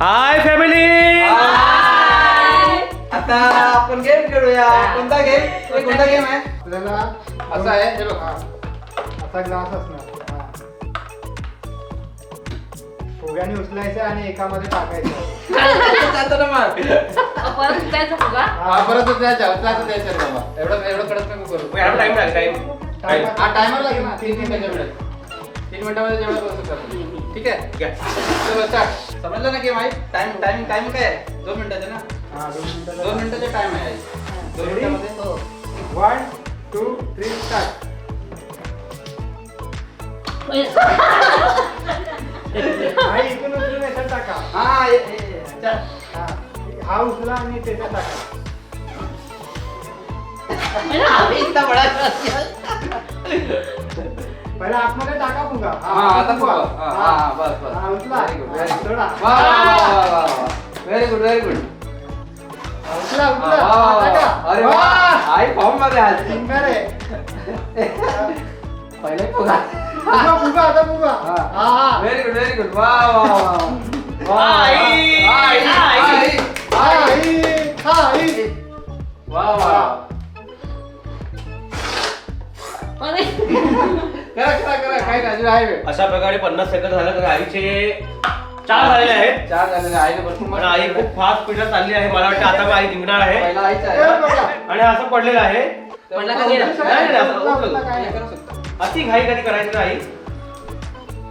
Hi family आता आपण game खेळूया. कोणता गेम कोणता गेम आहे? आपल्याला असं आहे हे बघ. असा ग्लास असणार. हा. फुग्याने उचलायचं आणि एकामध्ये टाकायचं. चालतं ना मग. परत उठायचं फुगा हा. परत द्यायचा उचलायचं द्यायचं रे बाबा. एवढं एवढं कडक नको करू. टाइम लागेल टाइम Timer- हा टायमर लागेल ना. तीन मिनिटाच्या वेळेत. तीन मिनिटामध्ये जेवढं करू शकतो ठीक आहे? चलो स्टार्ट समजलं ना गेम आहे टाइम टाइम टाइम काय आहे? दोन मिनिटाचे ना? हा, दोन मिनिटाचा दोन मिनिटाचे टाइम आहे. दोन? मिनिटामध्ये? वन टू थ्री स्टार्ट उचलून याच्यात टाका. हा ये- ये- ये. चल. उचला आणि त्याच्यात टाका. इतना बडा पहिला आतमध्ये टाका फुगा हा आता फुगा. हा, हा, हा, बस, बस. हा, उचला Very good, very हा, good. सोडा. वा वा वा वा वा व्हेरी गुड व्हेरी गुड हा, उचला उचला हा, टाका. अरे वा आई फॉर्ममध्ये आज सिंगर आहे पहिले फुगा फुगा फुगा आता फुगा हा. हा हा व्हेरी गुड व्हेरी गुड वा वा वा वा आई, आई आई. आई हा, ही, हा, ही. वा वा करा करा करा काही आहे वेळ. अशा प्रकारे पन्नास सेकंद झालं तर आईचे चार झालेले आहेत चार झालेले आईने भरपूर पण आई. खूप फास्ट स्पीडला चालली आहे मला वाटतं आता आई जिंकणार आहे पहिला आईचा आहे. आणि असं पडलेलं आहे पडला का गेला? नाही, नाही, असं शकतो. अति घाई कधी करायची नाही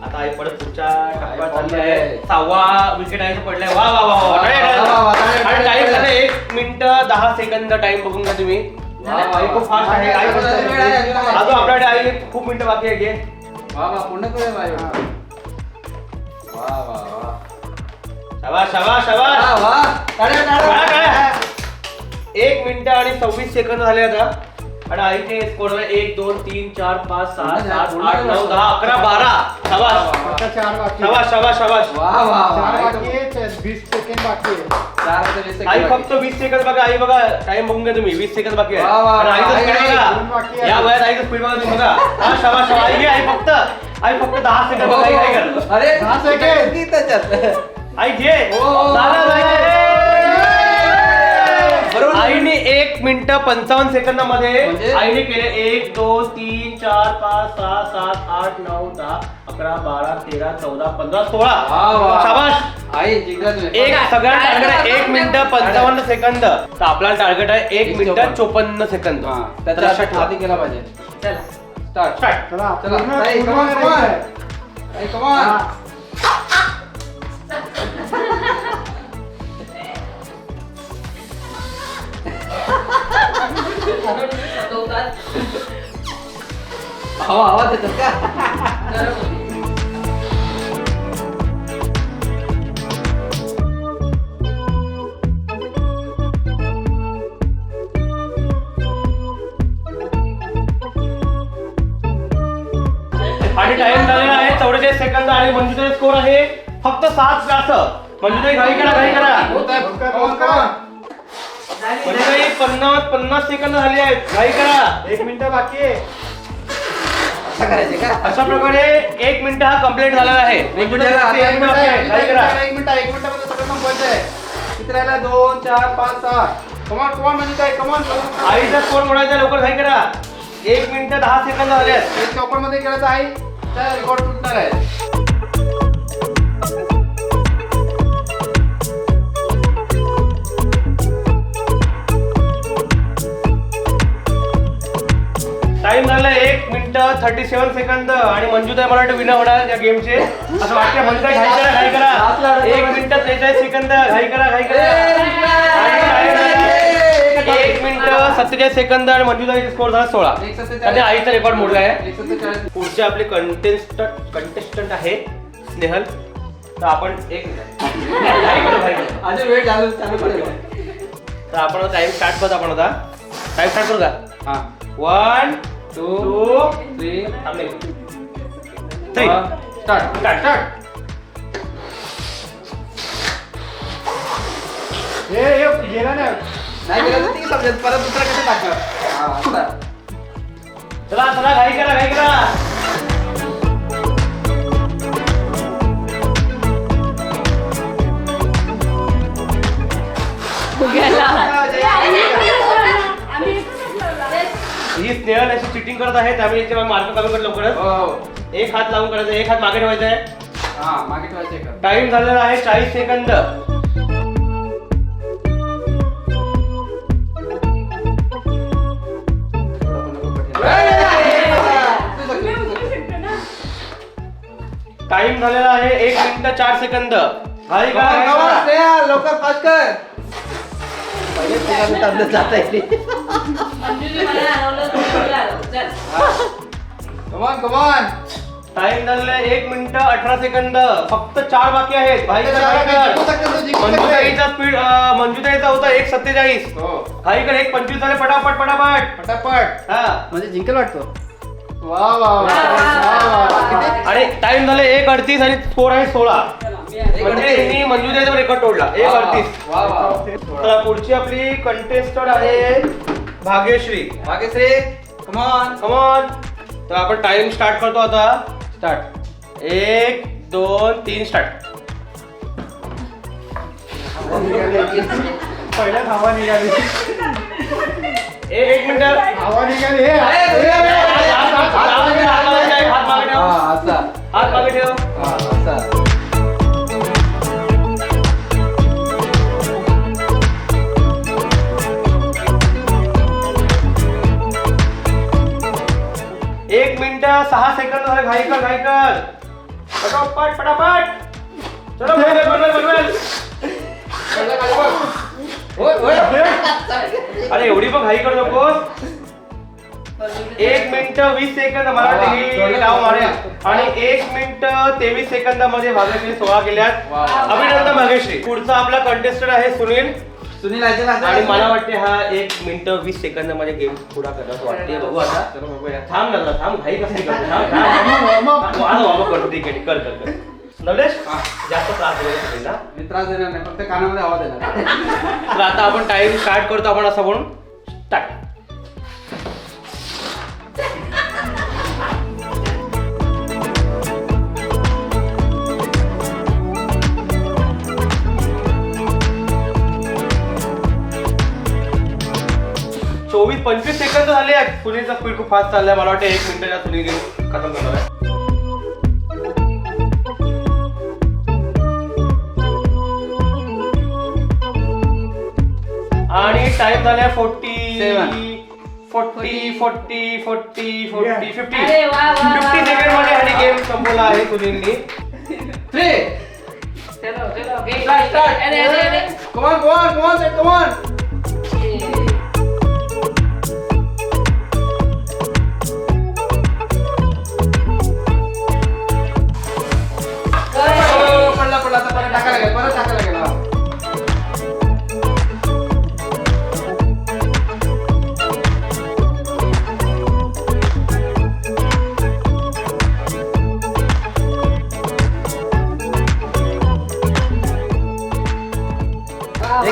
आता आई परत पुढच्या टप्प्यात आई चालली आहे. सहावा विकेट आहे पडलाय वा वा वा वा वा, वा, वा, वा, टाळ्या. टाळ्या, आणि टाइम टाळ्या. झालं एक मिनिट दहा सेकंद टाइम बघून घ्या तुम्ही आई खूप फास्ट आहे. आई वा, मस्त वा, आहे. वेळ आहे, अजून आहे. अजून आपल्याकडे आई खूप मिनिटं बाकी आहे घे. वा वा पूर्ण करूया बाई. हा. वा वा वा. शाबास शाबास वा शाबास वा. टाळ्या, टाळ्या. टाळ्या, टाळ्या. एक मिनिट आणि सव्वीस सेकंद झाले आता. आणि आईचे स्कोर एक दोन तीन चार पाच सहा सात आठ नऊ दहा अकरा बारा. शाबास. आता चार बाकी शाबास शाबास शाबास. वा वा वा. चार आई बाकी आहे ते वीस सेकंड बाकी आहे चार वीस सेकंद आई बाकी. फक्त वीस सेकंद बघा आई बघा टाइम बघून घ्या तुम्ही वीस सेकंद बाकी आहे वा, वा, आणि आईचं वा, स्पीड आई, आई, दोन बाकी बघा आहे. या वयात आईचं स्पीड बघा तुम्ही बघा हा आई घे आई फक्त आई फक्त दहा सेकंद हो, बघा, आई काय कर अरे दहा सेकंड. किती त्याच्यात आई घे हो. झालं, झालं. बरोबर. आईने एक मिनिट पंचावन्न सेकंदामध्ये म्हणजे? आईने केले एक दोन तीन चार पाच सहा सात आठ नऊ दहा अकरा बारा तेरा चौदा पंधरा सोळा वा, वा. शाबाश आई जिंकला तुम्ही एक सगळ्या टार्गेट आहे एक मिनिट पंचावन्न सेकंद तर आपला टार्गेट आहे एक मिनिट चोपन्न. सेकंद हा तर त्याच्या लक्षात ठेवा. आधी केला पाहिजे चला स्टार्ट. चला चला पूर्ण ताई, पूर्ण come on, come करायचं on. आहे. आई कमॉन हा. हवा का? होती आणि टाइम झालेला आहे. चौवेचाळीस सेकंद आणि मंजुताई स्कोर आहे. फक्त सात जास्त मंजुताई घाई करा घाई करा. आहे पन्नास पन्नास सेकंद झाली आहेत. घाई करा. एक मिनिट बाकी आहे. असं करायचे का? अशा प्रकारे एक मिनिट हा कंप्लीट झालेला आहे. एक मिनिट राहिला, एक मिनिट मिनिट आहे, एक घाई करा. मिनिट एक मिनिट एक मिनिटामध्ये सगळं संपवायचं आहे किती राहिला दोन चार पाच सहा. कमॉन कमॉन म्हणजे काय? कमॉन आईचा स्कोर मोडायचा लवकर घाई करा. एक मिनिट दहा सेकंद झाले आहेत. चौपनमध्ये केलं तर आई त्या रेकॉर्ड तुटणार आहे. थर्टी सेव्हन सेकंद आणि मंजुताई मला वाटतं विनर होणार या गेमचे असं वाटतं मंजुताई घाई करा घाई करा. एक मिनिट त्रेचाळीस सेकंद घाई करा घाई करा. आणि एक मिनिट सत्तेचाळीस सेकंद आणि मंजुताईचा स्कोर झाला सोळा. आणि आईचा रेकॉर्ड मोडला आहे. पुढचे आपले कंटेस्टंट कंटेस्टंट आहे स्नेहल. तर आपण एक तर आपण टाइम स्टार्ट करतो आपण टाइम स्टार्ट करू का? हा. One two three three start start हे हे गेला नाही नाही गेलं तर ती समजेल परत दुसरा कसं टाकणार हा आता. चला चला घाई करा घाई करा. ही स्नेहल अशी चिटिंग करत आहे त्यामुळे याचे मार्क कमी कर लवकरच. हो एक हात लावून करायचा एक हात मागे ठेवायचा आहे. हा मागे ठेवायचे का? टाइम झालेला आहे चाळीस सेकंद. टाइम झालेला आहे एक मिनिट चार सेकंद. लवकर फास्ट कर. जात कमॉन कमॉन टाइम झालेला एक मिनिट अठरा सेकंद. फक्त चार बाकी आहेत. कर. मंजुताईचा स्पीड मंजुताईचा होता एक सत्तेचाळीस. हो. घाई कर एक पंचवीस झाले पटापट पटापट. पटापट. हा. म्हणजे जिंकेल वाटतो. वा वा वा. वा, वा, वा, वा, वा. आणि टाइम झाले एक अडतीस आणि स्कोर आहे सोळा. रेकॉर्ड तोडला. एक अडतीस. तर पुढची आपली आहे भाग्यश्री. भाग्यश्री कमॉन कमॉन तर आपण टाइम स्टार्ट करतो आता. स्टार्ट एक दोन तीन स्टार्ट पहिल्या हवा निघाली. एक मिनिट. हवा निघाली सहा सेकंद झाले घाई कर घाई कर पटापट पटापट. चलो बनवेल ओय, ओय. अरे एवढी पण घाई करू नकोस. एक मिनिट वीस सेकंद मला. डाव मारेल. आणि एक मिनिट तेवीस सेकंदामध्ये भाग्यश्री सोळा केल्यात. अभिनंदन भाग्यश्री पुढचा आपला कंटेस्टंट आहे सुनील. सुनील ना आणि मला वाटते हा एक मिनिट वीस सेकंदामध्ये गेम करणार असं वाटते बघू आता. चलो बघूया. थांब ना थांब. घाई कसली करतो? थांब थांब. माझं वामं करतो ठीक आहे कर कर कर. नवलेश. जास्त त्रास ना? मी त्रास देणार नाही फक्त कानामध्ये आवाज देणार तर आता आपण टाइम स्टार्ट करतो आपण असं म्हणून. स्टार्ट चोवीस पंचवीस सेकंद झाले आहेत. सुनीलचा स्पीड खूप फास्ट चाललाय मला वाटतं एक मिनिटाच्या सुनील गेम खतम करणार आहे आणि टाइम झालाय forty. Forty forty forty forty fifty fifty सेकंडमध्ये. आणि गेम संपवला आहे सुनीलनी. Three start. अरे अरे अरे.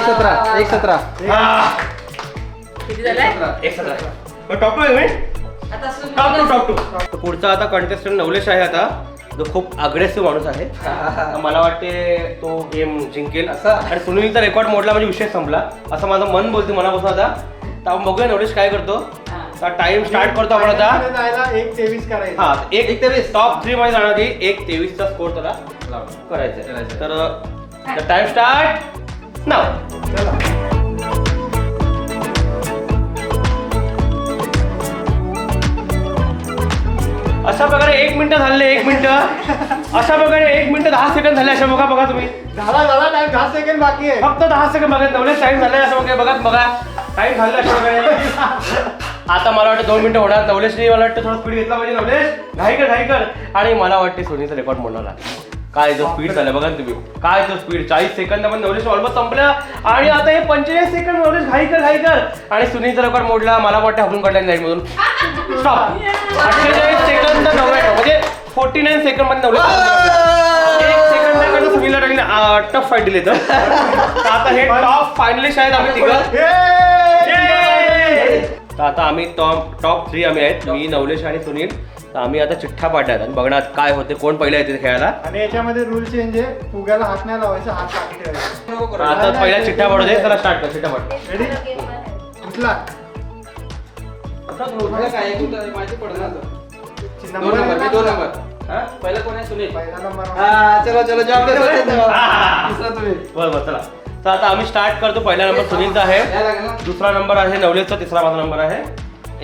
एक सतरा एक सतरा हा. किती झालंय सतरा. एक सतरा टॉप टू आहे मी आता टॉप टू टॉप टू पुढचा आता कंटेस्टंट नवलेश आहे आता जो खूप अग्रेसिव्ह माणूस आहे मला वाटते तो गेम जिंकेल असा? आणि सुनीलचा रेकॉर्ड मोडला म्हणजे विषय संपला असं माझं मन बोलते मनापासून आता तर आपण बघूया नवलेश काय करतो. तर टाइम स्टार्ट करतो आपण आता जायला एक तेवीस करायचं हा एक एक तेवीस. टॉप थ्री मध्ये जाणार की एक तेवीसचा स्कोर त्याला लाव. करायचा आहे. करायचं. तर टाइम स्टार्ट नाव चला अशा प्रकारे एक मिनिट झाले एक मिनिट. अशा प्रकारे एक मिनिट दहा सेकंद झाले अशा बघा बघा तुम्ही. झाला झाला टाइम दहा सेकंड बाकी आहे. फक्त दहा सेकंद बघा नवलेच टाइम झालाय असं बघा बघा बघा. टाइम झालं अशा प्रकारे. आता मला वाटतं दोन मिनिटं होणार. नवलेशने मला वाटतं थोडा स्पीड घेतला पाहिजे नवलेश. घाई कर घाई कर आणि मला वाटते सोनीचा रेकॉर्ड म्हणणार काय जो स्पीड झाला बघा तुम्ही. काय तो स्पीड चाळीस सेकंदामध्ये नवलेश ऑलमोस्ट संपला. आणि आता हे पंचेचाळीस सेकंद नवलेश घाई कर घाई कर. आणि सुनीलचा रेकॉर्ड मोडला? मला वाटतं हाकून काढला लाईन मधून. स्टॉप अठ्ठेचाळीस सेकंद नव्याण्णव. म्हणजे फोर्टी नाईन सेकंडमध्ये नवलेश एक सेकंदाकडे सुनीलला टाकले. टफ फाईट दिले तर. आता हे टॉप फायनलिस्ट आहेत आम्ही तिघं! तर आता आम्ही टॉप टॉप थ्री आम्ही आहेत. मी नवलेश आणि सुनील. तर आम्ही आता चिठ्ठा पाडल्यात आणि बघणार काय होते कोण पहिला येते खेळायला. आणि याच्यामध्ये रूल चेंज आहे. फुग्याला हात नाही लावायचा हात. आता पहिला चिठ्ठा पाडू दे चला स्टार्ट कर चिठ्ठा पाड रेडी. दोन नंबर दोन आहे ना? नंबर. हा? पहिला कोण आहे? सुनील. पहिला नंबर हा चलो चलो जॉब तुम्ही बरं बरं चला. तर आता आम्ही स्टार्ट करतो. पहिला नंबर सुनीलचा आहे. दुसरा नंबर आहे नवलेशचा तिसरा माझा नंबर आहे.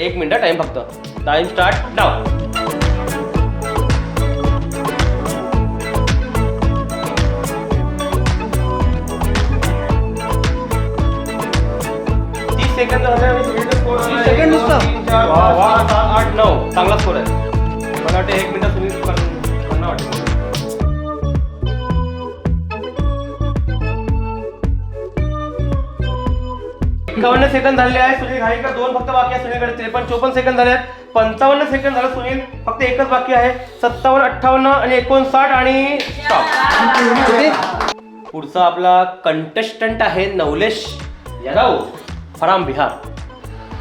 एक मिनिट टाइम फक्त. टाइम स्टार्ट नाव सेकंद सेकंड नुसतं? आठ नऊ. चांगला स्कोर आहे. मला वाटतं एक मिनिट तुम्ही वाटतं. एकावन्न सेकंद झाले आहे सुनील घाईकर दोन फक्त बाकी आहे सुनीलकडे. त्रेपन्न चोपन्न सेकंद झाले आहेत. पंचावन्न सेकंद झालं सुनील. फक्त एकच बाकी आहे. सत्तावन्न अठ्ठावन्न आणि एकोणसाठ आणि पुढचा आपला कंटेस्टंट आहे नवलेश यादव. फराम बिहार.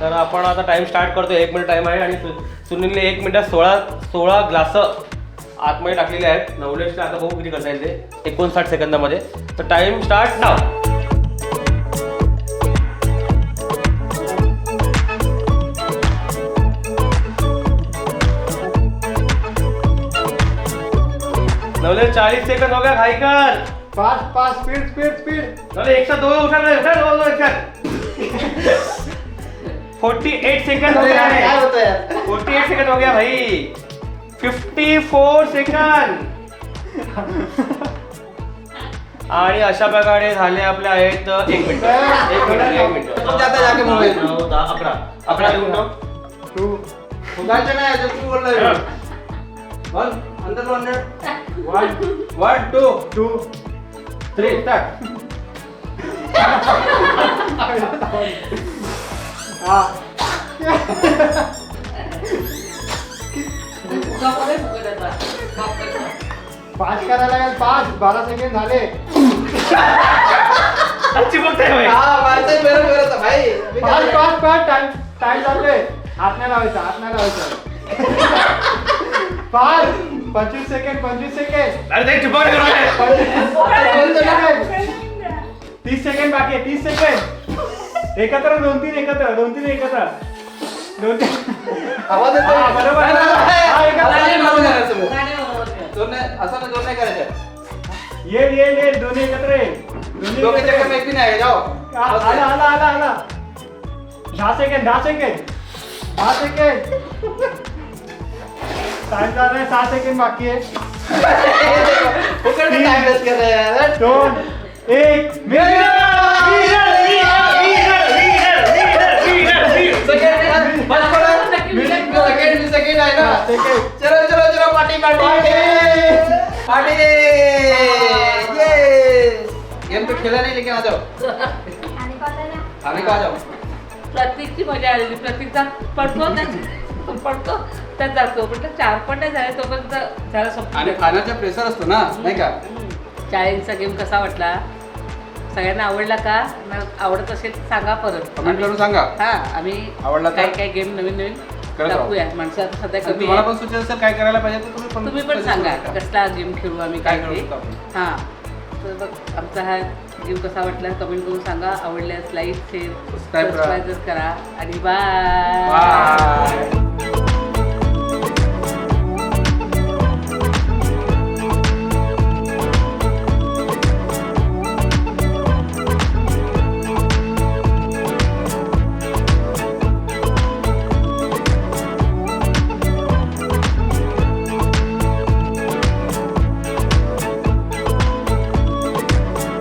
तर आपण आता टाइम स्टार्ट करतो एक मिनिट टाइम आहे आणि सु- सुनीलने एक मिनिटात सोळा सोळा ग्लास आतमध्ये टाकलेले आहेत. नवलेशला आता बघू किती करता येईल ते. एकोणसाठ सेकंदामध्ये. तर टाइम स्टार्ट नाव नवलेश चालीस सेकंद हो गया खाई कर पाच पाच स्पीड स्पीड स्पीड नवले एक साथ दो उठा उठा दो दो एक साथ फोर्टी एट सेकंड हो गया काय है। होतं यार? फोर्टी एट सेकंड हो गया भाई। Fifty four second. आणि अशा प्रकारे झाले आपले आहेत एक मिनिट एक मिनिट एक मिनिट. तुमच्या आता जाके मोबाईल. नऊ, दहा अकरा. अकरा ठेव. टू नाही अजून तू बोललोय. वन अंदर one one one two two three start. पाच करायला लागेल पाच। बारा सेकंड झाले। भाई। हा माझं बरं बरं होतं, भाई। मी पाच काय- पाच पाच। टाइम टाइम चालतोय हात नाही लावायचा हात नाही लावायचा पाच। पंचवीस सेकंड पंचवीस सेकंड। अरे ते चिपक तीस सेकंड बाकी आहे तीस सेकंड। एकत्र दोन तीन एकत्र दोन तीन एकत्र दोन तीन आवाज़ येतो हा, बरोबर. नाही, नाही, नाही. हा, एकच मला नाही आहे. मारून जाणार तुम्ही. गाणे बरोबर आहे. दोन नाही असं नाही दोन नाही करायचं ये ये ये दोन्ही एकत्र ये दोन्ही दोघे एकत्र चक्कर ये. में एक भी नाही जाओ आ- आला आला आला आला दहा सेकंड दहा सेकंड दहा सेकंड टाइम चालू आहे सहा सेकंड बाकी आहे फुकट में time waste कर रहे हैं यार. दोन एक सेकंड बस करो. सेकंड, सेकंड सेकंड आहे ना सेकंड चलो चलो चलो पार्टी पार्टी पार्टी ये गेम तो खेला नहीं लेकिन आ जाओ। खाने को आ जाओ। प्रत्येकची मजा आलेली प्रत्येकचा पडतो पडतो त्यात जातो. पण चार पण नाही झाले तोपर्यंत झाला आणि खाण्याचा प्रेशर असतो ना नाही का? चाळींचा गेम कसा वाटला? सगळ्यांना आवडला का ना आवडत असेल तर सांगा परत कमेंट करून सांगा हा आम्ही आवडला तर? काय काय गेम नवीन नवीन करत राहू. दाखवूया माणसं आता सध्या आणि कमी तुम्हाला आहे. पण सुचत असेल काय करायला पाहिजे तर तुम्ही पण तुम्ही पण suggest सांगा करू शकता. कसला गेम खेळू आम्ही काय काय करू ते. शकतो आपण? हा तर बघ आमचा हा गेम कसा वाटला कमेंट करून सांगा आवडल्यास लाईक शेअर Subscribe करा. सबस्क्राईब करा आणि बाय Bye.